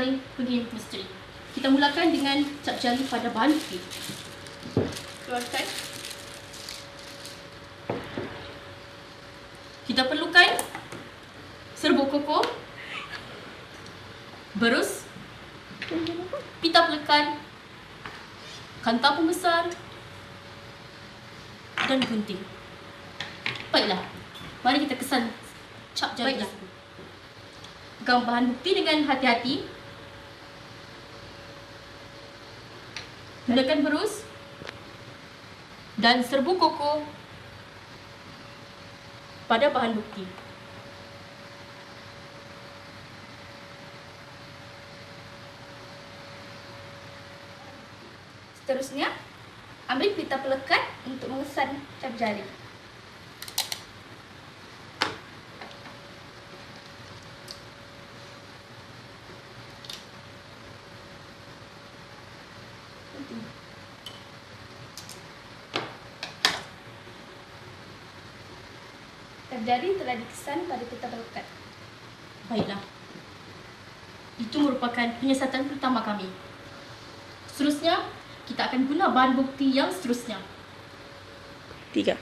jari pengirim misteri. Kita mulakan dengan cap jari pada bahan bukti. Keluarkan. Kita perlukan serbuk koko, berus, pita pelekan, kanta pembesar dan gunting. Baiklah, mari kita kesan cap jari Baiklah. Pegang bahan bukti dengan hati-hati. Gunakan berus dan serbuk koko pada bahan bukti. Seterusnya, ambil pita pelekat untuk mengesan cap jari. Jari telah dikesan pada pita pelekat. Baiklah. Itu merupakan penyiasatan pertama kami. Seterusnya, kita akan guna bahan bukti yang seterusnya. Tiga.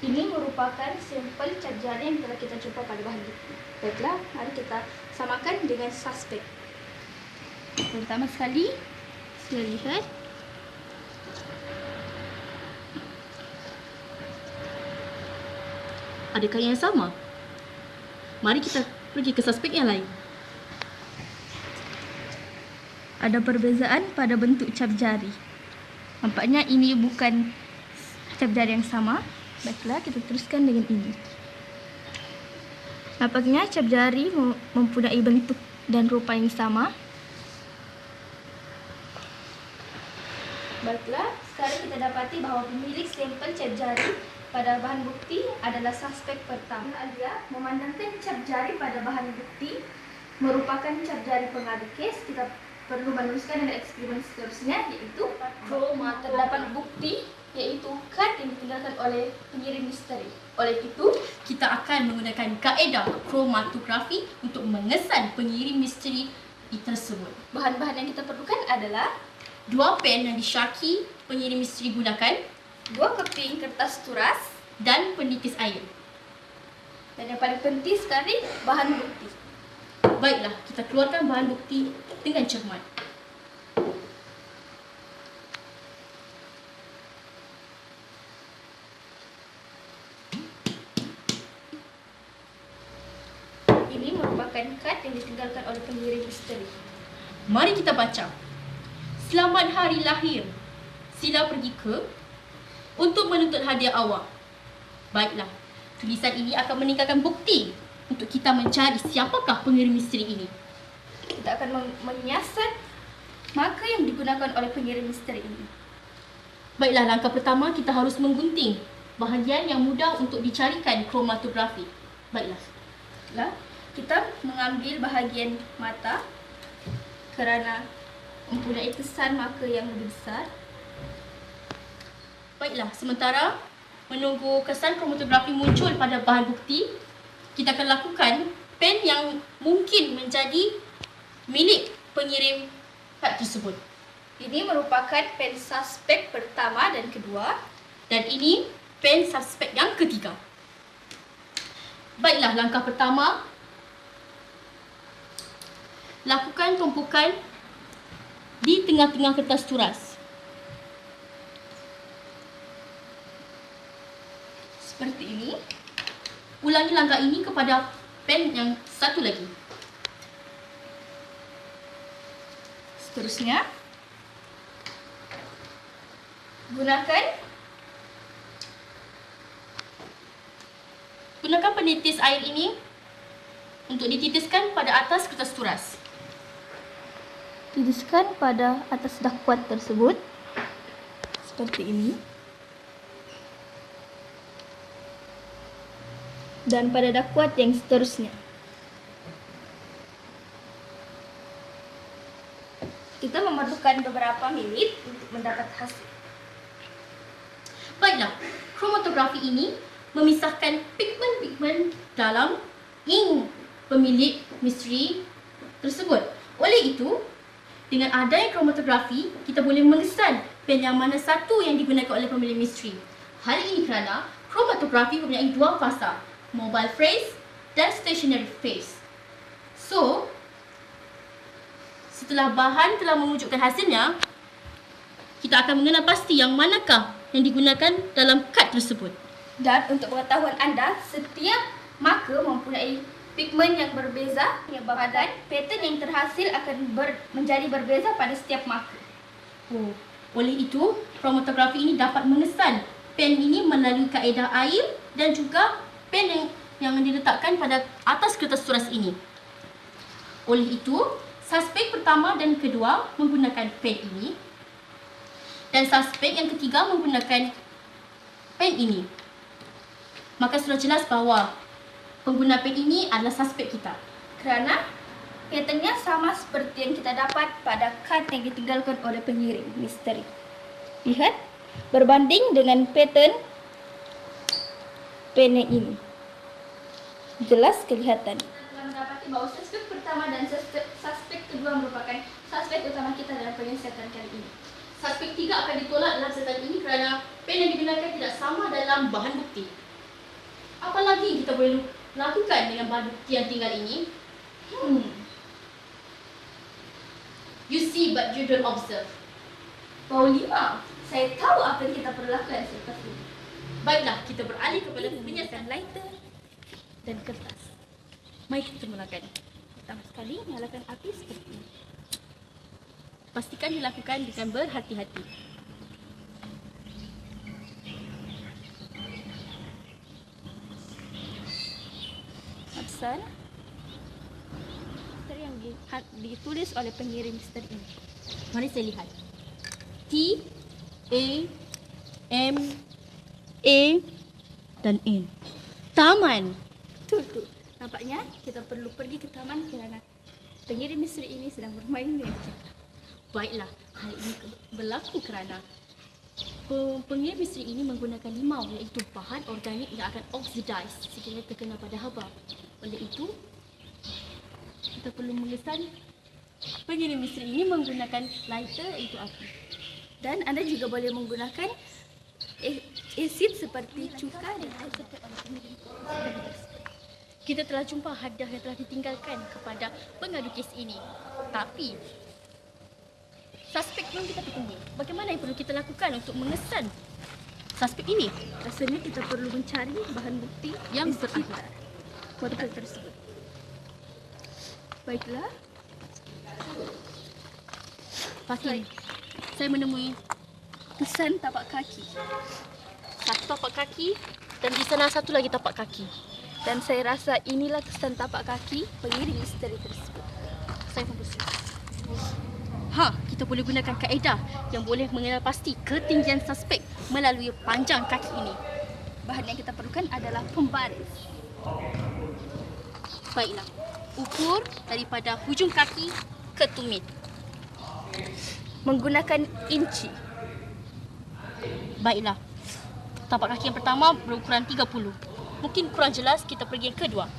Ini merupakan sampel cap jari yang telah kita jumpa pada bahan bukti. Baiklah, mari kita samakan dengan suspek. Pertama sekali, sila lihat. Adakah yang sama? Mari kita pergi ke suspek yang lain. Ada perbezaan pada bentuk cap jari. Nampaknya ini bukan cap jari yang sama. Baiklah, kita teruskan dengan ini. Nampaknya cap jari mem- mempunyai bentuk dan rupa yang sama. Baiklah, sekarang kita dapati bahawa pemilik sampel cap jari pada bahan bukti adalah suspek pertama. Alia memandangkan cap jari pada bahan bukti merupakan cap jari pengadu kes. Kita perlu meneruskan dengan eksperimen seterusnya iaitu kroma. Terdapat bukti iaitu kad yang ditinggalkan oleh pengirim misteri. Oleh itu, kita akan menggunakan kaedah kromatografi untuk mengesan pengirim misteri tersebut. Bahan-bahan yang kita perlukan adalah Dua pen yang disyaki pengirim misteri gunakan dua keping kertas turas dan penitis air. dan yang paling penting sekali bahan bukti. Baiklah, kita keluarkan bahan bukti dengan cermat. Ini merupakan kad yang ditinggalkan oleh pengirim misteri. Mari kita baca. Selamat hari lahir. Sila pergi ke untuk menuntut hadiah awak. Baiklah, tulisan ini akan meninggalkan bukti untuk kita mencari siapakah pengirim misteri ini. Kita akan men- menyiasat marker yang digunakan oleh pengirim misteri ini. Baiklah, langkah pertama kita harus menggunting bahagian yang mudah untuk dicarikan kromatografi. Baiklah. Lah, kita mengambil bahagian mata kerana mempunyai kesan marker yang lebih besar. Baiklah, sementara menunggu kesan kromatografi muncul pada bahan bukti, kita akan lakukan pen yang mungkin menjadi milik pengirim kad tersebut. Ini merupakan pen suspek pertama dan kedua. Dan ini pen suspek yang ketiga. Baiklah, langkah pertama lakukan tumpukan di tengah-tengah kertas turas. Seperti ini. Ulangi langkah ini kepada pen yang satu lagi. Seterusnya, gunakan Gunakan penitis air ini untuk dititiskan pada atas kertas turas. titiskan pada atas dakwat tersebut seperti ini. Dan pada dakwat yang seterusnya. Kita memerlukan beberapa menit untuk mendapat hasil. Baiklah, kromatografi ini memisahkan pigmen-pigmen dalam ink pemilik misteri tersebut. Oleh itu, dengan adanya kromatografi, kita boleh mengesan pen yang mana satu yang digunakan oleh pemilih misteri. Hal ini kerana kromatografi mempunyai dua fasa, mobile phase dan stationary phase. So, setelah bahan telah mewujudkan hasilnya, kita akan mengenal pasti yang manakah yang digunakan dalam kad tersebut. Dan untuk pengetahuan anda, setiap marker mempunyai pigmen yang berbeza menyebabkan pattern yang terhasil akan ber, menjadi berbeza pada setiap marker. Oh, oleh itu, kromatografi ini dapat mengesan pen ini melalui kaedah air dan juga pen yang diletakkan pada atas kertas turas ini. Oleh itu, suspek pertama dan kedua menggunakan pen ini dan suspek yang ketiga menggunakan pen ini. Maka sudah jelas bahawa pengguna pen ini adalah suspek kita. Kerana patternnya sama seperti yang kita dapat pada kad yang ditinggalkan oleh pengirim misteri. Lihat, berbanding dengan pattern pen yang ini. Jelas kelihatan. Telah mendapati bahawa suspek pertama dan suspek, suspek kedua merupakan suspek utama kita dalam penyiasatan kali ini. Suspek tiga akan ditolak dalam setan ini kerana pen yang digunakan tidak sama dalam bahan bukti. Apa lagi yang kita boleh lakukan dengan bahan bukti yang tinggal ini? Hmm. You see but you don't observe. Bau lima. Saya tahu apa yang kita perlu lakukan selepas ini. Baiklah, kita beralih kepada penyiasatan Penyiasatan lighter dan kertas. Mari kita mulakan. Pertama sekali, nyalakan api seperti ini. Pastikan dilakukan dengan berhati-hati. Absen misteri yang ha, ditulis oleh pengirim misteri ini. Mari saya lihat. T, A, M, A dan N. Taman. Betul tu. Nampaknya kita perlu pergi ke taman kerana pengirim misteri ini sedang bermain dengan kita. Baiklah, hal ini berlaku kerana pe- pengirim misteri ini menggunakan limau iaitu bahan organik yang akan oxidize sekiranya terkena pada haba. Oleh itu, kita perlu mengesan pengirim misteri ini menggunakan lighter iaitu api. Dan anda juga boleh menggunakan asid seperti cuka dan Kita telah jumpa hadiah yang telah ditinggalkan kepada pengadu kes ini. Tapi, suspek belum kita temui. Bagaimana yang perlu kita lakukan untuk mengesan suspek ini? Rasanya kita perlu mencari bahan bukti Yang sekitar botol tersebut. Baiklah, Fatin, saya menemui kesan tapak kaki. Tapak kaki dan di sana satu lagi tapak kaki. Dan saya rasa inilah kesan tapak kaki pengirim misteri tersebut. Saya bersetuju. Ha, kita boleh gunakan kaedah yang boleh mengenal pasti ketinggian suspek melalui panjang kaki ini. Bahan yang kita perlukan adalah pembaris. Baiklah, ukur daripada hujung kaki ke tumit. Menggunakan inci. Baiklah. Tapak kaki yang pertama berukuran 30. Mungkin kurang jelas kita pergi yang kedua.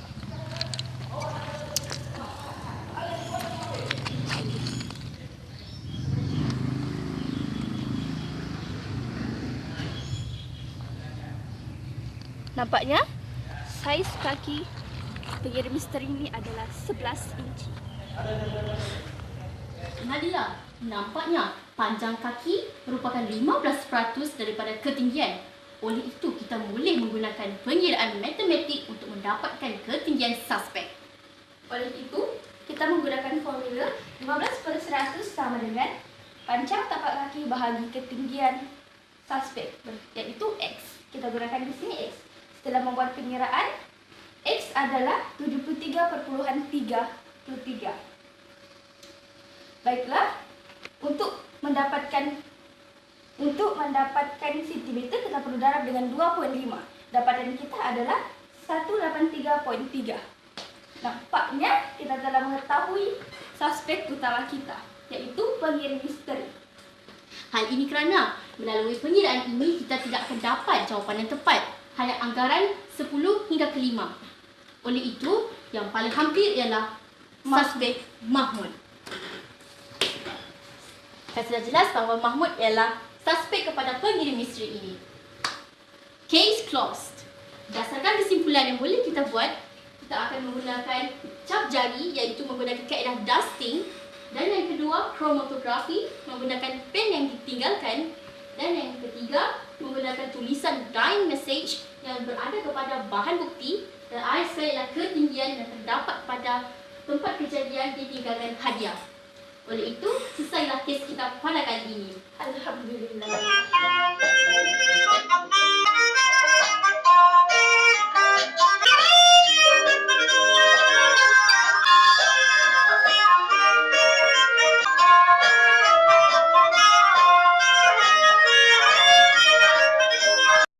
Nampaknya saiz kaki pengirim misteri ini adalah 11 inci. Nalila, nampaknya panjang kaki merupakan 15% daripada ketinggian. Oleh itu, kita boleh menggunakan pengiraan matematik untuk mendapatkan ketinggian suspek. Oleh itu, kita menggunakan formula 15 per 100 sama dengan panjang tapak kaki bahagi ketinggian suspek iaitu X. Kita gunakan di sini X. Setelah membuat pengiraan, X adalah 73.33. Baiklah, untuk mendapatkan untuk mendapatkan sentimeter kita perlu darab dengan 2.5. Dapatan kita adalah 183.3. Nampaknya kita telah mengetahui suspek utama kita, iaitu pengirim misteri. Hal ini kerana melalui pengiraan ini kita tidak akan dapat jawapan yang tepat hanya anggaran 10 hingga ke 5. Oleh itu, yang paling hampir ialah suspek Mahmud. Kan sudah jelas bahawa Mahmud ialah suspek kepada pengirim misteri ini. Case closed. Berdasarkan kesimpulan yang boleh kita buat, kita akan menggunakan cap jari iaitu menggunakan kaedah dusting dan yang kedua chromatografi menggunakan pen yang ditinggalkan dan yang ketiga menggunakan tulisan dying message yang berada kepada bahan bukti dan ISK ialah ketinggian yang terdapat pada tempat kejadian ditinggalkan hadiah. Oleh itu, selesailah kes kita pada kali ini. Alhamdulillah.